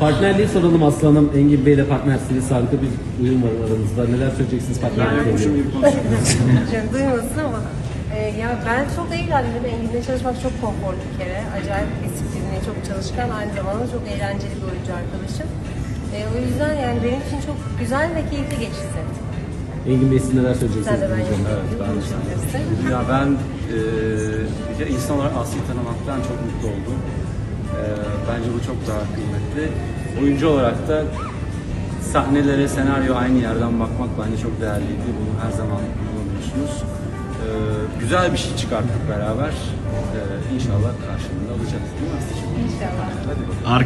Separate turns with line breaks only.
Partnerliği soralım Aslanım. Engin Bey'le partnersiniz. Harika bir uyum var aranızda. Neler söyleyeceksiniz partnerlikle
Yokmuşum
ilgili?
gibi konuşuyorum.
Duymasın ama e, ya ben çok eğlendim. Engin'le çalışmak çok konforlu bir kere. Acayip disiplinli, çok çalışkan, aynı zamanda çok eğlenceli bir oyuncu arkadaşım. E, o yüzden yani benim için çok güzel ve keyifli geçti set.
Engin Bey siz neler söyleyeceksiniz?
Sen de ben yapayım,
Evet, ben de. Ya ben e, bir kere insan olarak Aslı'yı tanımaktan çok mutlu oldum. E, bence bu çok daha kıymetli. Oyuncu olarak da sahnelere, senaryo aynı yerden bakmak bence çok değerliydi. Bunu her zaman kullanıyorsunuz. E, güzel bir şey çıkarttık beraber. E, inşallah karşılığında alacağız değil mi?
İnşallah.
Hadi bakalım.